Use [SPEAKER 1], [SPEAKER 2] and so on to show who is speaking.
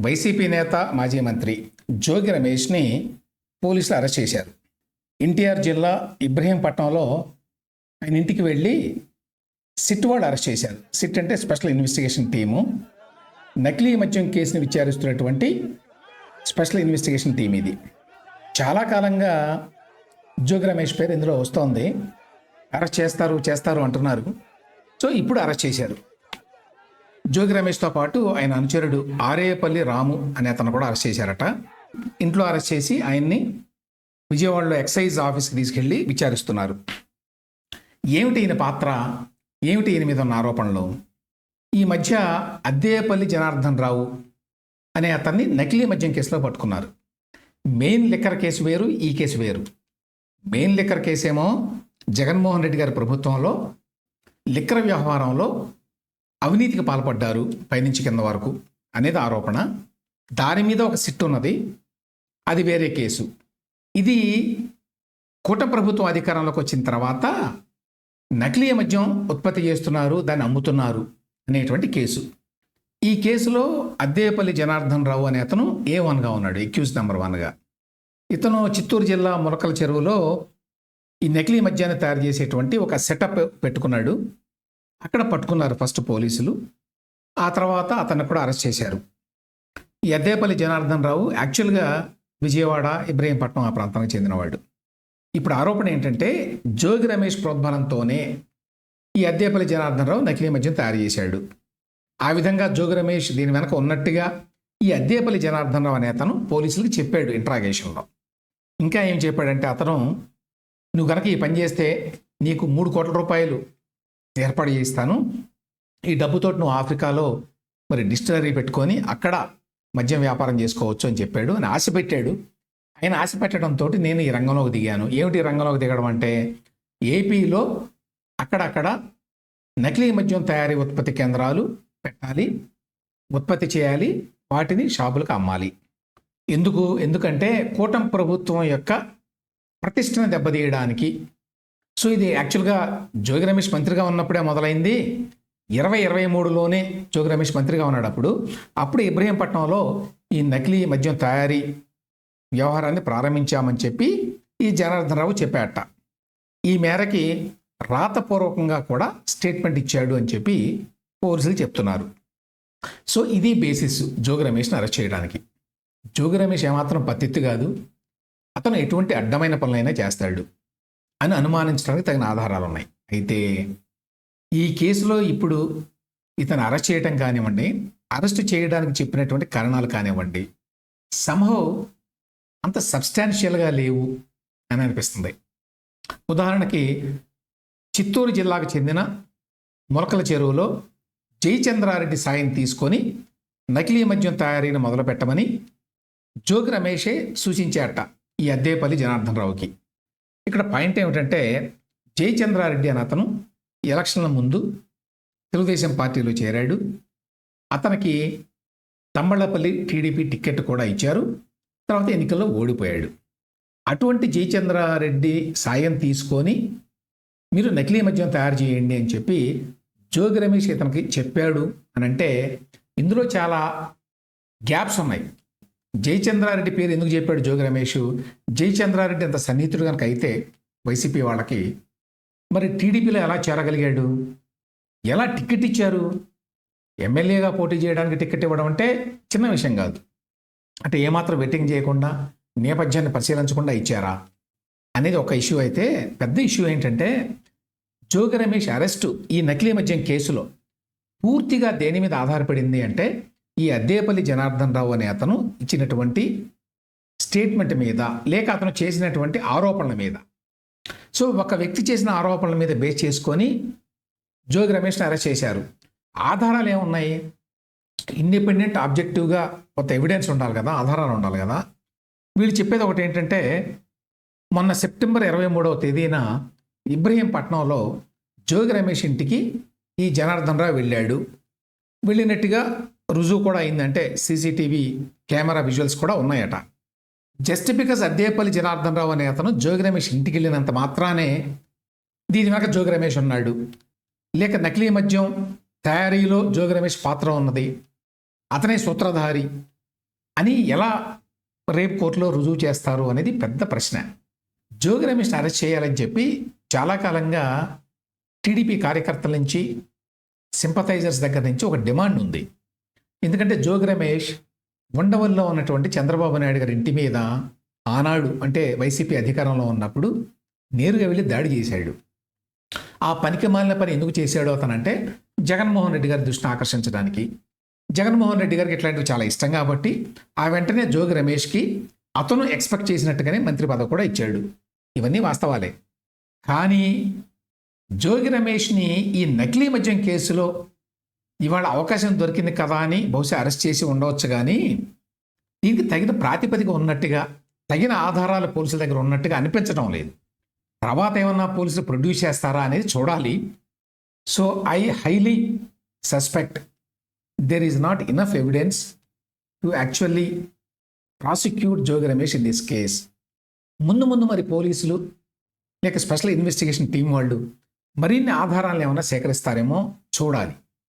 [SPEAKER 1] YCP నేత మాజీ మంత్రి జోగి రమేష్ని పోలీసులు అరెస్ట్ చేశారు. ఎన్టీఆర్ జిల్లా ఇబ్రహీంపట్నంలో ఆయన ఇంటికి వెళ్ళి సిట్ వాళ్ళు అరెస్ట్ చేశారు. సిట్ అంటే స్పెషల్ ఇన్వెస్టిగేషన్ టీము. నకిలీ మద్యం కేసుని విచారిస్తున్నటువంటి స్పెషల్ ఇన్వెస్టిగేషన్ టీం ఇది. చాలా కాలంగా జోగి రమేష్ పేరు ఇందులో వస్తోంది. అరెస్ట్ చేస్తారు చేస్తారు అంటున్నారు. సో ఇప్పుడు అరెస్ట్ చేశారు. జోగి రమేష్తో పాటు ఆయన అనుచరుడు ఆరేపల్లి రాము అనే అతను కూడా అరెస్ట్ చేశారట. ఇంట్లో అరెస్ట్ చేసి ఆయన్ని విజయవాడలో ఎక్సైజ్ ఆఫీస్కి తీసుకెళ్ళి విచారిస్తున్నారు. ఏమిటి ఈయన పాత్ర? ఏమిటి ఈయన మీద ఉన్న ఆరోపణలు? ఈ మధ్య అద్దేపల్లి జనార్దన్ రావు అనే అతన్ని నకిలీ మద్యం కేసులో పట్టుకున్నారు. మెయిన్ లిక్కర్ కేసు వేరు ఈ కేసు వేరు. మెయిన్ లిక్కర్ కేసేమో జగన్మోహన్ రెడ్డి గారి ప్రభుత్వంలో లిక్కర్ వ్యవహారంలో అవినీతికి పాల్పడ్డారు పైనుంచి కింద వరకు అనేది ఆరోపణ. దాని మీద ఒక సిట్ ఉన్నది. అది వేరే కేసు. ఇది కూట ప్రభుత్వం అధికారంలోకి వచ్చిన తర్వాత నకిలీ మద్యం ఉత్పత్తి చేస్తున్నారు దాన్ని అమ్ముతున్నారు అనేటువంటి కేసు. ఈ కేసులో అద్దేపల్లి జనార్దన్ రావు అనే అతను ఏ వన్గా ఉన్నాడు ఎక్యూజ్ నెంబర్ వన్గా ఇతను చిత్తూరు జిల్లా ములకల చెరువులో ఈ నకిలీ మద్యాన్ని తయారు చేసేటువంటి ఒక సెటప్ పెట్టుకున్నాడు. అక్కడ పట్టుకున్నారు ఫస్ట్ పోలీసులు. ఆ తర్వాత అతన్ని కూడా అరెస్ట్ చేశారు. ఈ అద్దేపల్లి జనార్దన్ రావు యాక్చువల్గా విజయవాడ ఇబ్రహీంపట్నం ఆ ప్రాంతానికి చెందినవాడు. ఇప్పుడు ఆరోపణ ఏంటంటే జోగి రమేష్ ప్రోద్బలంతోనే ఈ అద్దేపల్లి జనార్దన్ రావు నకిలీ మద్యం తయారు చేశాడు. ఆ విధంగా జోగి రమేష్ దీని వెనక ఉన్నట్టుగా ఈ అద్దేపల్లి జనార్దన్ రావు అనే అతను పోలీసులకు చెప్పాడు ఇంట్రాగేషన్లో. ఇంకా ఏం చెప్పాడంటే అతను నువ్వు కనుక ఈ పని చేస్తే నీకు మూడు కోట్ల రూపాయలు ఏర్పాటు చేయిస్తాను. ఈ డబ్బుతో నువ్వు ఆఫ్రికాలో మరి డిస్టిలరీ పెట్టుకొని అక్కడ మద్యం వ్యాపారం చేసుకోవచ్చు అని చెప్పాడు అని ఆశ పెట్టాడు. ఆయన ఆశ పెట్టడంతో నేను ఈ రంగంలోకి దిగాను. ఏమిటి రంగంలోకి దిగడం అంటే ఏపీలో అక్కడక్కడ నకిలీ మద్యం తయారీ ఉత్పత్తి కేంద్రాలు పెట్టాలి ఉత్పత్తి చేయాలి వాటిని షాపులకు అమ్మాలి. ఎందుకు? ఎందుకంటే కూటమి ప్రభుత్వం యొక్క ప్రతిష్టను దెబ్బతీయడానికి సో ఇది యాక్చువల్గా జోగి రమేష్ మంత్రిగా ఉన్నప్పుడే మొదలైంది. ఇరవై ఇరవై మూడులోనే జోగి రమేష్ మంత్రిగా ఉన్నాడు అప్పుడు. అప్పుడు ఇబ్రహీంపట్నంలో ఈ నకిలీ మద్యం తయారీ వ్యవహారాన్ని ప్రారంభించామని చెప్పి ఈ జనార్దనరావు చెప్పాట. ఈ మేరకి రాతపూర్వకంగా కూడా స్టేట్మెంట్ ఇచ్చాడు అని చెప్పి పోలీసులు చెప్తున్నారు. సో ఇది బేసిస్ జోగి రమేష్ని అరెస్ట్ చేయడానికి. జోగి రమేష్ ఏమాత్రం పత్తిత్తు కాదు. అతను ఎటువంటి అడ్డమైన పనులైనా చేస్తాడు. అని అనుమానించడానికి తగిన ఆధారాలు ఉన్నాయి. అయితే ఈ కేసులో ఇప్పుడు ఇతను అరెస్ట్ చేయడం కానివ్వండి అరెస్ట్ చేయడానికి చెప్పినటువంటి కారణాలు కానివ్వండి సంహవ్ అంత సబ్స్టాన్షియల్గా లేవు అని అనిపిస్తుంది. ఉదాహరణకి చిత్తూరు జిల్లాకు చెందిన మొలకల చెరువులో జయచంద్రారెడ్డి సాయం తీసుకొని నకిలీ మద్యం తయారీని మొదలుపెట్టమని జోగి రమేషే సూచించాట ఈ అద్దేపల్లి జనార్దన్ రావుకి ఇక్కడ పాయింట్ ఏమిటంటే జయచంద్రారెడ్డి అని అతను ఎలక్షన్ల ముందు తెలుగుదేశం పార్టీలో చేరాడు. అతనికి తమ్మళ్ళపల్లి టీడీపీ టికెట్ కూడా ఇచ్చారు. తర్వాత ఎన్నికల్లో ఓడిపోయాడు. అటువంటి జయచంద్రారెడ్డి సాయం తీసుకొని మీరు నకిలీ మద్యం తయారు చేయండి అని చెప్పి జోగి రమేష్ ఇతనికి చెప్పాడు. అని అంటే ఇందులో చాలా గ్యాప్స్ ఉన్నాయి. జయచంద్రారెడ్డి పేరు ఎందుకు చెప్పాడు జోగి రమేష్? జయచంద్రారెడ్డి అంత సన్నిహితుడు కనుక అయితే వైసీపీ వాళ్ళకి మరి టీడీపీలో ఎలా చేరగలిగాడు? ఎలా టికెట్ ఇచ్చారు? ఎమ్మెల్యేగా పోటీ చేయడానికి టికెట్ ఇవ్వడం అంటే చిన్న విషయం కాదు. అంటే ఏమాత్రం వెట్టింగ్ చేయకుండా నేపథ్యాన్ని పరిశీలించకుండా ఇచ్చారా? అనేది ఒక ఇష్యూ అయితే పెద్ద ఇష్యూ ఏంటంటే జోగి రమేష్ అరెస్టు ఈ నకిలీ మద్యం కేసులో పూర్తిగా దేని మీద ఆధారపడింది అంటే ఈ అద్దేపల్లి జనార్దన్ రావు అనే అతను ఇచ్చినటువంటి స్టేట్మెంట్ మీద లేక అతను చేసినటువంటి ఆరోపణల మీద. సో ఒక వ్యక్తి చేసిన ఆరోపణల మీద బేస్ చేసుకొని జోగి రమేష్ని అరెస్ట్ చేశారు. ఆధారాలు ఏమున్నాయి? ఇండిపెండెంట్ ఆబ్జెక్టివ్గా కొంత ఎవిడెన్స్ ఉండాలి కదా ఆధారాలు ఉండాలి కదా. వీళ్ళు చెప్పేది ఒకటి ఏంటంటే మొన్న సెప్టెంబర్ ఇరవై మూడవ తేదీన ఇబ్రహీంపట్నంలో జోగి రమేష్ ఇంటికి ఈ జనార్దన్ రావు వెళ్ళాడు. వెళ్ళినట్టుగా రుజువు కూడా అయిందంటే సీసీటీవీ కెమెరా విజువల్స్ కూడా ఉన్నాయట. జస్ట్ బికాస్ అద్దేపల్లి జనార్దన్ రావు అనే అతను జోగి రమేష్ ఇంటికి వెళ్ళినంత మాత్రానే దీని వెనక జోగి రమేష్ ఉన్నాడు. లేక నకిలీ మద్యం తయారీలో జోగి రమేష్ పాత్ర ఉన్నది. అతనే సూత్రధారి అని ఎలా రేపు కోర్టులో రుజువు చేస్తారు అనేది పెద్ద ప్రశ్న. జోగి రమేష్ని అరెస్ట్ చేయాలని చెప్పి చాలా కాలంగా టీడీపీ కార్యకర్తల నుంచి సింపథైజర్స్ దగ్గర నుంచి ఒక డిమాండ్ ఉంది. ఎందుకంటే జోగి రమేష్ ఉండవల్లో ఉన్నటువంటి చంద్రబాబు నాయుడు గారి ఇంటి మీద ఆనాడు అంటే వైసీపీ అధికారంలో ఉన్నప్పుడు నేరుగా వెళ్ళి దాడి చేశాడు. ఆ పనికి మాలిన పని ఎందుకు చేశాడు అతనంటే జగన్మోహన్ రెడ్డి గారి దృష్టిని ఆకర్షించడానికి. జగన్మోహన్ రెడ్డి గారికి ఇట్లాంటివి చాలా ఇష్టం కాబట్టి ఆ వెంటనే జోగి రమేష్కి అతను ఎక్స్పెక్ట్ చేసినట్టుగానే మంత్రి పదవి కూడా ఇచ్చాడు. ఇవన్నీ వాస్తవాలే. కానీ జోగి రమేష్ని ఈ నకిలీ మద్యం కేసులో ఇవాళ అవకాశం దొరికింది కదా అని బహుశా అరెస్ట్ చేసి ఉండవచ్చు కానీ దీనికి తగిన ప్రాతిపదిక ఉన్నట్టుగా తగిన ఆధారాలు పోలీసుల దగ్గర ఉన్నట్టుగా అనిపించడం లేదు. తర్వాత ఏమన్నా పోలీసులు ప్రొడ్యూస్ చేస్తారా అనేది చూడాలి. So I highly suspect there is not enough evidence to actually prosecute Jogi Ramesh in this case. ముందు ముందు మరి పోలీసులు లేక స్పెషల్ ఇన్వెస్టిగేషన్ టీం వాళ్ళు మరిన్ని ఆధారాలను ఏమైనా సేకరిస్తారేమో చూడాలి.